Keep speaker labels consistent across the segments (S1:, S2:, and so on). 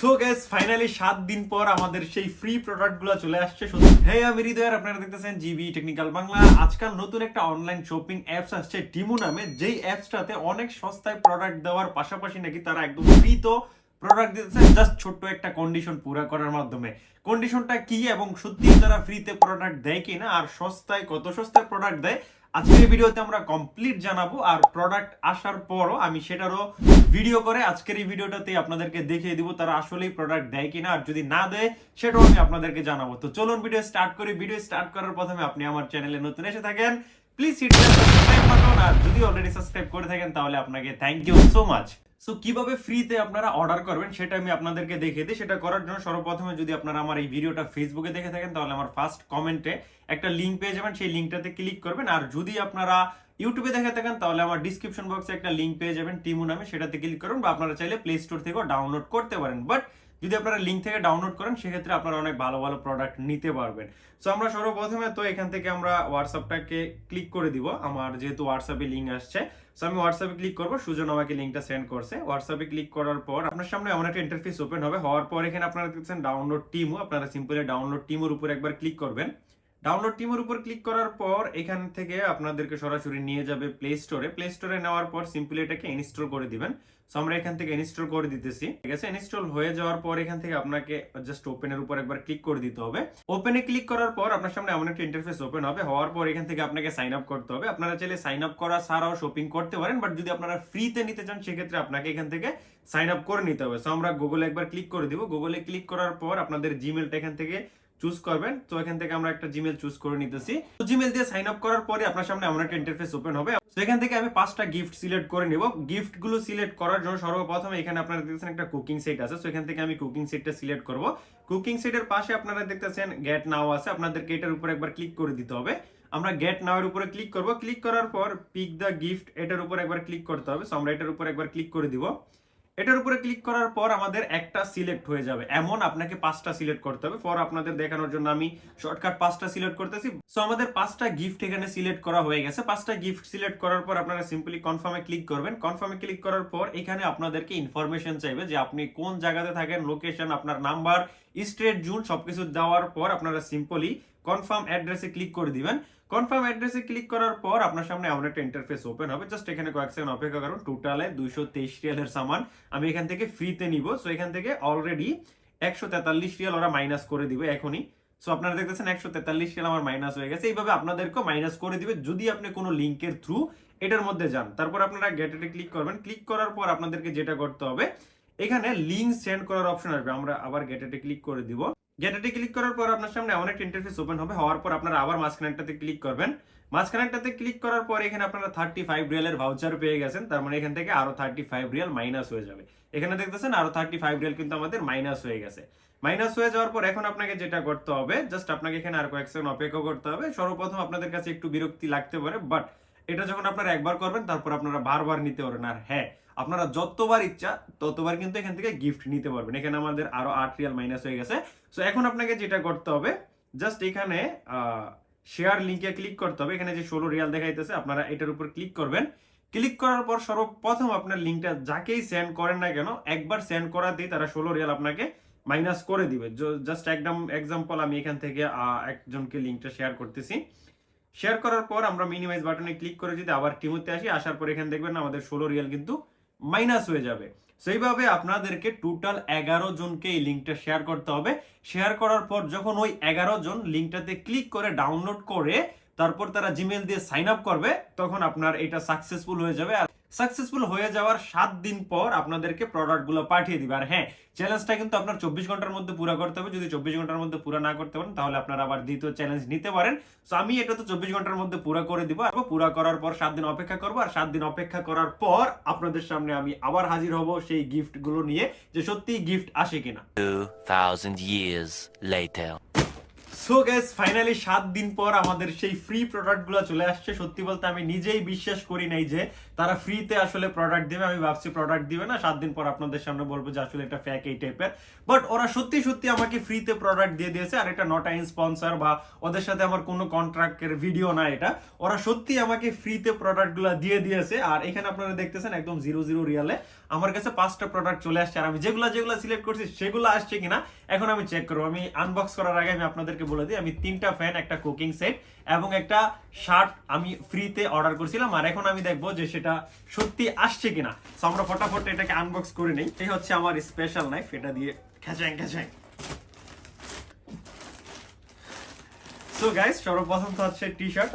S1: So gas finally সাত দিন পর আমাদের সেই ফ্রি প্রোডাক্টগুলো চলে আসছে। আমি হৃদয়ের আপনারা দেখতেছেন জিবি টেকনিক্যাল বাংলা আজকাল নতুন একটা অনলাইন শপিং অ্যাপস আসছে নামে। যেই অ্যাপসটাতে অনেক সস্তায় প্রোডাক্ট দেওয়ার পাশাপাশি নাকি তারা একদম ফ্রি তো প্রোডাক্ট দিতেছে। জাস্ট ছোট্ট একটা কন্ডিশন পুরা করার মাধ্যমে। কন্ডিশনটা কি এবং সত্যি তারা ফ্রিতে প্রোডাক্ট দেয় কিনা? আর সস্তায় কত সস্তায় প্রোডাক্ট দেয়? আজকের ভিডিওতে আমরা কমপ্লিট জানাব আর প্রোডাক্ট আসার পরও আমি সেটারও ভিডিও করে আজকের এই ভিডিওটাতে আপনাদেরকে দেখিয়ে দিব তারা আসলেই প্রোডাক্ট দেয় কিনা আর যদি না দেয়, সেটাও আমি আপনাদেরকে জানাব। তো চলুন ভিডিও স্টার্ট করি। ভিডিও স্টার্ট করার প্রথমে আপনি আমার চ্যানেলে নতুন এসে থাকেন। প্লিজ হিট সাবস্ক্রাইব বাটন আর যদি অলরেডি সাবস্ক্রাইব করে থাকেন, তাহলে আপনাকে thank you so much so কীভাবে ফ্রিতে আপনারা অর্ডার করবেন সেটা আমি আপনাদেরকে দেখিয়ে দিই। সেটা করার জন্য সর্বপ্রথমে যদি আপনারা আমার এই ভিডিওটা ফেসবুকে দেখে থাকেন, তাহলে আমার ফার্স্ট কমেন্টে একটা লিঙ্ক পেয়ে যাবেন। সেই লিঙ্কটাতে ক্লিক করবেন। আর যদি আপনারা ইউটিউবে দেখে থাকেন, তাহলে আমার ডিসক্রিপশন বক্সে একটা লিঙ্ক পেয়ে যাবেন টিমু নামে। সেটাতে ক্লিক করুন বা আপনারা চাইলে প্লে স্টোর থেকেও ডাউনলোড করতে পারেন। বাট যদি আপনারা লিঙ্ক থেকে ডাউনলোড করেন, সেক্ষেত্রে আপনারা অনেক ভালো ভালো প্রোডাক্ট নিতে পারবেন। সো আমরা সর্বপ্রথমে তো এখান থেকে আমরা হোয়াটসঅ্যাপটাকে ক্লিক করে দিব। আমার যেহেতু হোয়াটসঅ্যাপে লিঙ্ক আসছে সো আমি হোয়াটসঅ্যাপে ক্লিক করব। সুজন আমাকে লিঙ্কটা সেন্ড করছে। হোয়াটসঅ্যাপে ক্লিক করার পর আপনার সামনে এমন একটা ইন্টারফেস ওপেন হবে। হওয়ার পর এখানে আপনারা দেখছেন ডাউনলোড টিমও আপনারা সিম্পলি ডাউনলোড টিমের উপর একবার ক্লিক করবেন। ডাউনলোড টিমের উপর ক্লিক করার পর এখান থেকে আপনাদেরকে সরাসরি নিয়ে যাবে প্লে স্টোরে প্লে স্টোরে নেওয়ার পর সিম্পলি এটাকে ইনস্টল করে দিবেন। সো আমরা এখান থেকে ইনস্টল করে দিতেছি। ঠিক আছে? ইনস্টল হয়ে যাওয়ার পর এখান থেকে আপনাকে জাস্ট ওপেনের উপর একবার ক্লিক করে দিতে হবে। ওপেনে ক্লিক করার পর আপনার সামনে এমন একটা ইন্টারফেস ওপেন হবে। হওয়ার পর এখান থেকে আপনাকে সাইন আপ করতে হবে। আপনারা চাইলে সাইন আপ করা ছাড়াও শপিং করতে পারেন বাট যদি আপনারা ফ্রিতে নিতে চান, সেক্ষেত্রে আপনাকে এখান থেকে সাইন আপ করে নিতে হবে। সো আমরা গুগলে একবার ক্লিক করে দিব। গুগলে ক্লিক করার পর আপনাদের জিমেলটা এখান থেকে চুজ করবেন। তো এখান থেকে আমরা একটা জিমেল চুজ করে নিতেছি। তো জিমেল দিয়ে সাইন আপ করার পরে আপনার সামনে এমন একটা ইন্টারফেস ওপেন হবে। তো এখান থেকে আমি পাঁচটা গিফট সিলেক্ট করে নিব। গিফটগুলো সিলেক্ট করার জন্য সর্বপ্রথমে এখানে আপনারা দেখতেছেন একটা কুকিং সেট আছে। তো এখান থেকে আমি কুকিং সেটটা সিলেক্ট করব। কুকিং সেটের পাশে আপনারা দেখতেছেন গেট নাও আছে। আপনাদেরকে এটার উপর একবার ক্লিক করে দিতে হবে। আমরা গেট নাও এর উপরে ক্লিক করব। ক্লিক করার পর পিক দ্য গিফট এটার উপর একবার ক্লিক করতে হবে। সো আমরা এটার উপর একবার ক্লিক করে দিব। এটার উপরে ক্লিক করার পর আমাদের একটা সিলেক্ট হয়ে যাবে। এমন আপনাকে পাঁচটা সিলেক্ট করতে হবে ফর আপনাদের দেখানোর জন্য আমি শর্টকাট পাঁচটা সিলেক্ট করতেছি। সো আমাদের পাঁচটা গিফট এখানে সিলেক্ট করা হয়ে গেছে। পাঁচটা গিফট সিলেক্ট করার পর আপনারা সিম্পলি কনফার্মে ক্লিক করবেন। কনফার্মে ক্লিক করার পর এখানে আপনাদেরকে ইনফরমেশন চাইবে যে আপনি কোন জায়গাতে থাকেন লোকেশন আপনার নাম্বার স্ট্রেট জুন সবকিছু দেওয়ার পর আপনারা সিম্পলি কনফার্ম অ্যাড্রেসে ক্লিক করে দিবেন। কনফার্ম অ্যাড্রেসে ক্লিক করার পর আপনার সামনে এমন একটা ইন্টারফেস ওপেন হবে। জাস্ট এখানে কয়েক সেকেন্ড অপেক্ষা করুন। টোটালে দুইশো তেইশ রিয়ালের সামান। আমি এখান থেকে ফ্রিতে নিব। সো এখান থেকে অলরেডি একশো তেতাল্লিশ রিয়াল ওরা মাইনাস করে দিবে এখনই। সো আপনারা দেখতেছেন একশো তেতাল্লিশ রিয়াল আমার মাইনাস হয়ে গেছে। এইভাবে আপনাদেরকেও মাইনাস করে দিবে যদি আপনি কোনো লিঙ্কের থ্রু এটার মধ্যে যান। তারপর আপনারা গেটেটে ক্লিক করবেন। ক্লিক করার পর আপনাদেরকে যেটা করতে হবে, এখানে লিঙ্ক সেন্ড করার অপশন আসবে। আমরা আবার গেটেটে ক্লিক করে দিব। গেটেটে ক্লিক করার পর আপনার সামনে এমন একটা ইন্টারফেস ওপেন হবে। হওয়ার পর আপনারা আবার মাঝখানেরটাতে ক্লিক করবেন। মাঝখানেরটাতে ক্লিক করার পর এখানে আপনারা থার্টি ফাইভ রিয়ালের ভাউচার পেয়ে গেছেন। তার মানে এখান থেকে আরও থার্টি ফাইভ রিয়াল মাইনাস হয়ে যাবে। এখানে দেখতেছেন আরও থার্টি ফাইভ রিয়াল কিন্তু আমাদের মাইনাস হয়ে গেছে। মাইনাস হয়ে যাওয়ার পর এখন আপনাকে যেটা করতে হবে জাস্ট আপনাকে এখানে আর কয়েক সেকেন্ড অপেক্ষা করতে হবে। সর্বপ্রথম আপনাদের কাছে একটু বিরক্তি লাগতে পারে বাট এটা যখন আপনারা একবার করবেন, তারপর আপনারা বারবার নিতে পারেন আর হ্যাঁ আপনারা যতবার ইচ্ছা, ততবার কিন্তু এখান থেকে গিফট নিতে পারবেন। এখানে আমাদের আরও আট রিয়াল মাইনাস হয়ে গেছে। সো এখন আপনাকে যেটা করতে হবে জাস্ট এখানে শেয়ার লিঙ্কে ক্লিক করতে হবে। এখানে যে ষোলো রিয়াল দেখাইতেছে, আপনারা এটার উপর ক্লিক করবেন। ক্লিক করার পর সর্বপ্রথম আপনার লিঙ্কটা যাকেই সেন্ড করেন না কেন, একবার সেন্ড করাতেই তারা ষোলো রিয়াল আপনাকে মাইনাস করে দিবে। জাস্ট একদম এক্সাম্পল আমি এখান থেকে একজনকে লিঙ্কটা শেয়ার করতেছি। শেয়ার করার পর আমরা মিনিমাইজ বাটনে ক্লিক করে যদি আবার টিমোতে আসি, আসার পর এখানে দেখবেন আমাদের ষোলো রিয়াল কিন্তু মাইনাস হয়ে যাবে। সেইভাবে আপনাদেরকে টোটাল এগারো জনকে এই লিঙ্কটা শেয়ার করতে হবে। শেয়ার করার পর যখন ওই এগারো জন লিঙ্কটাতে ক্লিক করে ডাউনলোড করে, তারপর তারা জিমেল দিয়ে সাইন আপ করবে, তখন আপনার এটা সাকসেসফুল হয়ে যাবে। আর সাকসেসফুল হয়ে যাওয়ার সাত দিন পর আপনাদেরকে প্রোডাক্টগুলো পাঠিয়ে দিবে। আর হ্যাঁ চ্যালেঞ্জটা কিন্তু আপনার চব্বিশ ঘণ্টার মধ্যে পুরো করতে হবে। যদি চব্বিশ ঘণ্টার মধ্যে পুরো না করতে পারেন তাহলে আপনারা আবার দ্বিতীয় চ্যালেঞ্জ নিতে পারেন। সো আমি এটা তো চব্বিশ ঘণ্টার মধ্যে পুরো করে দিব। আর পুরো করার পর সাত দিন অপেক্ষা করব। আর সাত দিন অপেক্ষা করার পর আপনাদের সামনে আমি আবার হাজির হব সেই গিফটগুলো নিয়ে যে সত্যি গিফট আসে কিনা।
S2: 2,000 years later.
S1: So gas finally সাত দিন পর আমাদের সেই ফ্রি প্রোডাক্টগুলো চলে আসছে। সত্যি বলতে আমি নিজেই বিশ্বাস করি নাই যে তারা ফ্রিতে আসলে প্রোডাক্ট দেবে। আমি ভাবছি প্রোডাক্ট দিবে না, সাত দিন পর আপনাদের সামনে বলব যে আসলে এটা ফ্যাক এই টাইপের বাট ওরা সত্যি সত্যি আমাকে ফ্রিতে প্রোডাক্ট দিয়ে দিয়েছে, আর এটা নট আইন স্পন্সর বা ওদের সাথে আমার কোনো কন্ট্রাক্টের ভিডিও না এটা। ওরা সত্যি আমাকে ফ্রিতে প্রোডাক্টগুলো দিয়ে দিয়েছে, আর এখানে আপনারা দেখতেছেন একদম জিরো জিরো রিয়ালে আমার কাছে পাঁচটা প্রোডাক্ট চলে আসছে, আর আমি যেগুলো যেগুলো সিলেক্ট করছি, সেগুলো আসছে কিনা, এখন আমি চেক করব। আমি আনবক্স করার আগে আমি আপনাদেরকে বলে দিই, আমি তিনটা ফ্যান একটা কুকিং সেট এবং একটা শার্ট আমি ফ্রিতে অর্ডার করছিলাম। আর এখন আমি দেখব যে সেটা সত্যি আসছে কিনা। সো আমরা ফটাফট এটাকে আনবক্স করে নেই। এই হচ্ছে আমার স্পেশাল নাইফ এটা দিয়ে খেঁচাং খেঁচাং সো গাইস সর্বপ্রথম তো হচ্ছে টি শার্ট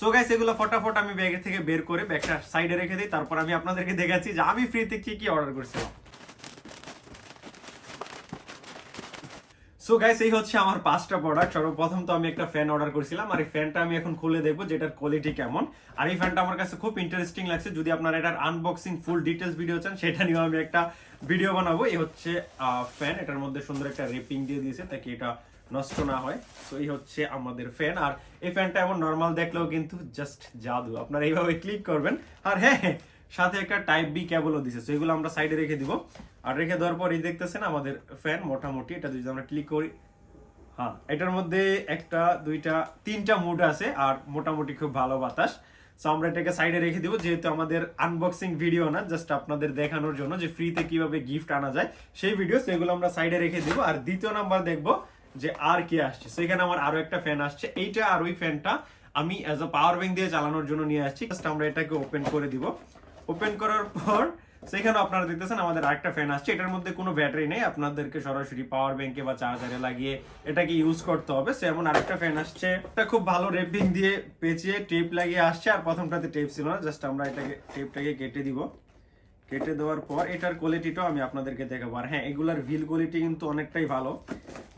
S1: সো গাইস এগুলো ফটাফট আমি ব্যাগ থেকে বের করে ব্যাগটা সাইডে রেখে দিই। তারপর আমি আপনাদেরকে দেখাচ্ছি যে আমি ফ্রিতে কি কি অর্ডার করছিলাম। সো গাইস এই হচ্ছে আমার পাঁচটা প্রোডাক্ট সর্বপ্রথম তো আমি একটা ফ্যান অর্ডার করেছিলাম আর এই ফ্যানটা আমি এখন খুলে দেখব যেটার কোয়ালিটি কেমন। আর এই ফ্যানটা আমার কাছে খুব ইন্টারেস্টিং লাগছে। যদি আপনারা এটার আনবক্সিং ফুল ডিটেলস ভিডিও চান সেটা নিয়েও আমি একটা ভিডিও বানাবো। এই হচ্ছে ফ্যান এটার মধ্যে সুন্দর একটা রেপিং দিয়ে দিয়েছে তাকে এটা নষ্ট না হয়। তো এই হচ্ছে আমাদের ফ্যান আর এই ফ্যানটা এমন নর্মাল দেখলেও কিন্তু জাস্ট জাদু। আপনারা এইভাবে ক্লিক করবেন আর হ্যাঁ হ্যাঁ, সাথে একটা টাইপ বি কেবলও দিছে। তো এগুলো আমরা সাইডে রেখে দিব। আর রেখে দেওয়ার পর এই দেখতেছেন আমাদের ফ্যান মোটামুটি। এটা যদি আমরা ক্লিক করি হ্যাঁ এটার মধ্যে একটা, দুইটা, তিনটা মুড আছে আর মোটামুটি খুব ভালো বাতাস। সো আমরা এটাকে সাইডে রেখে দিব। যেহেতু আমাদের আনবক্সিং ভিডিও না জাস্ট আপনাদের দেখানোর জন্য যে ফ্রিতে কীভাবে গিফট আনা যায়, সেই ভিডিও সেগুলো আমরা সাইডে রেখে দিব। আর দ্বিতীয় নাম্বার দেখব যে আর কে আসছে। সেখানে আমার আরও একটা ফ্যান আসছে। এইটা আর ওই ফ্যানটা আমি অ্যাজ আ পাওয়ার ব্যাংক দিয়ে চালানোর জন্য নিয়ে আসছি। জাস্ট আমরা এটাকে ওপেন করে দিব। ওপেন করার পর সেখানে আপনারা দেখতেছেন আমাদের আরেকটা ফ্যান আসছে। এটার মধ্যে কোনো ব্যাটারি নেই, আপনাদেরকে সরাসরি পাওয়ার ব্যাংকে বা চার্জারে লাগিয়ে এটাকে ইউজ করতে হবে। সেমন আরেকটা ফ্যান আসছে। এটা খুব ভালো রেপিং দিয়ে পেঁচিয়ে টেপ লাগিয়ে আসছে। আর প্রথমটাতে টেপ ছিল না জাস্ট আমরা এটাকে টেপটাকে কেটে দিব। কেটে দেওয়ার পর এটার কোয়ালিটিটাও আমি আপনাদেরকে দেখাবো। আর হ্যাঁ এগুলার ভিল কোয়ালিটি কিন্তু অনেকটাই ভালো।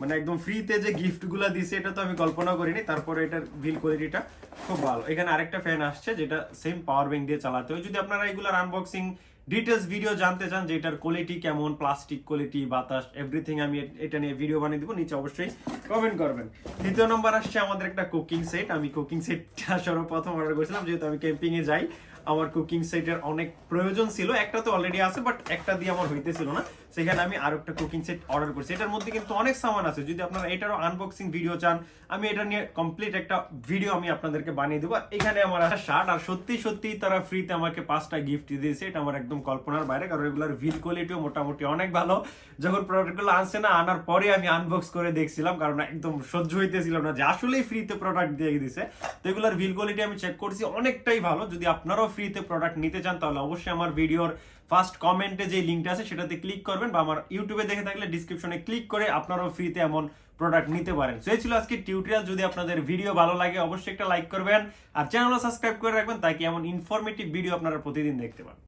S1: মানে একদম ফ্রিতে যে গিফটগুলো দিছে, এটা তো আমি কল্পনা করিনি। তারপরে এটার ভিল কোয়ালিটিটা খুব ভালো। এখানে আরেকটা ফ্যান আসছে, যেটা সেম পাওয়ার ব্যাংক দিয়ে চালাতে হয়। যদি আপনারা এগুলার আনবক্সিং ডিটেলস ভিডিও জানতে চান যে এটার কোয়ালিটি কেমন প্লাস্টিক কোয়ালিটি বাতাস এভরিথিং আমি এটা নিয়ে ভিডিও বানিয়ে দেবো, নিচে অবশ্যই কমেন্ট করবেন। দ্বিতীয় নম্বর আসছে আমাদের একটা কুকিং সেট আমি কুকিং সেটটা সর্বপ্রথম অর্ডার করেছিলাম, যেহেতু আমি ক্যাম্পিংয়ে যাই। আমার কুকিং সেটের অনেক প্রয়োজন ছিল। একটা তো অলরেডি আছে বাট একটা দিয়ে আমার হইতেছিল না। সেখানে আমি আরও একটা কুকিং সেট অর্ডার করছি। এটার মধ্যে কিন্তু অনেক সামান আছে। যদি আপনারা এটারও আনবক্সিং ভিডিও চান, আমি এটা নিয়ে কমপ্লিট একটা ভিডিও আমি আপনাদেরকে বানিয়ে দেবো। এখানে আমার একটা শার্ট আর সত্যি সত্যি তারা ফ্রিতে আমাকে পাঁচটা গিফট দিয়েছে। এটা আমার একদম কল্পনার বাইরে, কারণ এগুলোর ভিল কোয়ালিটিও মোটামুটি অনেক ভালো। যখন প্রোডাক্টগুলো আনছে না, আনার পরে আমি আনবক্স করে দেখছিলাম, কারণ একদম সহ্য হইতেছিল না যে আসলেই ফ্রিতে প্রোডাক্ট দিয়ে দিছে। তো এগুলোর ভিল কোয়ালিটি আমি চেক করছি, অনেকটাই ভালো। যদি আপনারাও ফ্রিতে প্রোডাক্ট নিতে চান, তাহলে অবশ্যই আমার ভিডিওর ফার্স্ট কমেন্টে যে লিঙ্কটা আছে, সেটাতে ক্লিক করবেন বা আমার ইউটিউবে দেখে থাকলে ডিসক্রিপশনে ক্লিক করে আপনারাও ফ্রিতে এমন প্রোডাক্ট নিতে পারেন। সো, এই ছিল আজকে টিউটোরিয়াল যদি আপনাদের ভিডিও ভালো লাগে, অবশ্যই একটা লাইক করবেন। আর চ্যানেলও সাবস্ক্রাইব করে রাখবেন তাকে এমন ইনফরমেটিভ ভিডিও আপনারা প্রতিদিন দেখতে পান।